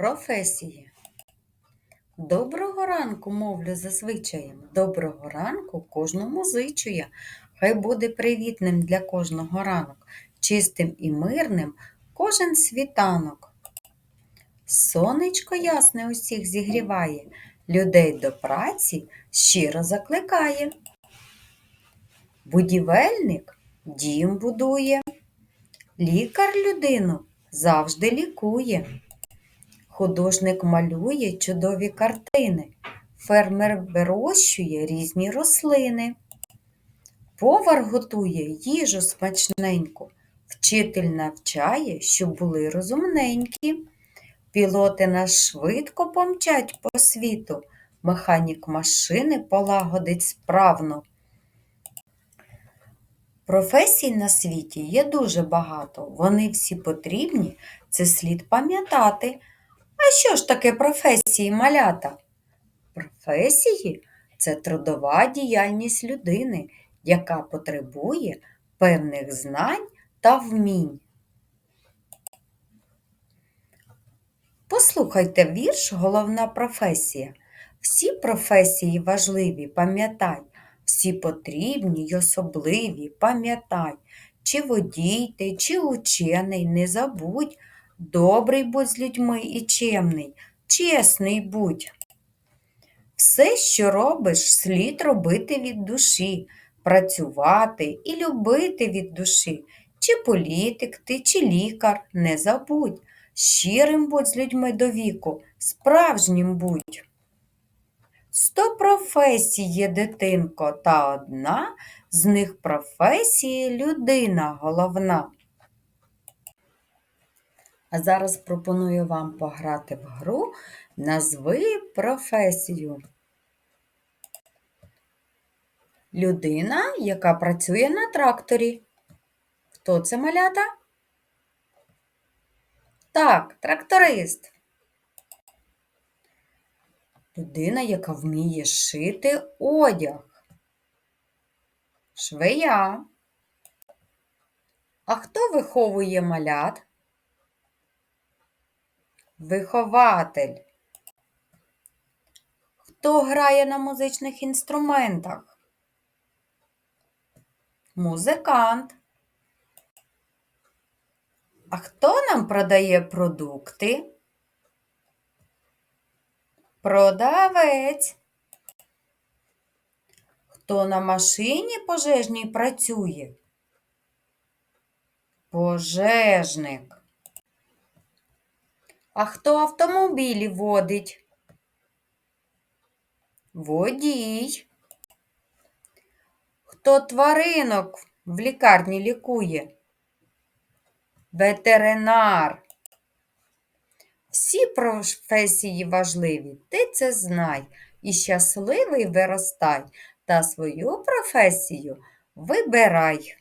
професії. Доброго ранку, мовлю зазвичаєм. Доброго ранку кожному зичу. Хай буде привітним для кожного ранок, чистим і мирним кожен світанок. Сонечко ясне усіх зігріває, людей до праці щиро закликає. Будівельник дім будує, лікар людину завжди лікує. Художник малює чудові картини, фермер вирощує різні рослини. Повар готує їжу смачненьку, вчитель навчає, щоб були розумненькі. Пілоти нас швидко помчать по світу, механік машини полагодить справно. Професій на світі є дуже багато, вони всі потрібні, це слід пам'ятати. А що ж таке професії малята? Професії це трудова діяльність людини, яка потребує певних знань та вмінь. Послухайте вірш Головна професія. Всі професії важливі, пам'ятай, всі потрібні й особливі, пам'ятай, чи водій ти, чи учений, не забудь, добрий будь з людьми і чемний, чесний будь. Все, що робиш, слід робити від душі, працювати і любити від душі, чи політик ти, чи лікар, не забудь, щирим будь з людьми до віку, справжнім будь. Сто професій є дитинко, та одна з них професії людина головна. А зараз пропоную вам пограти в гру Назви професію. Людина, яка працює на тракторі. Хто це малята? Так, тракторист. Людина, яка вміє шити одяг. Швея. А хто виховує малят? Вихователь. Хто грає на музичних інструментах? Музикант. А хто нам продає продукти? Продавець. Хто на машині пожежній працює? Пожежник. А хто автомобілі водить? Водій. Хто тваринок в лікарні лікує? Ветеринар. Всі професії важливі, ти це знай. І щасливий виростай та свою професію вибирай.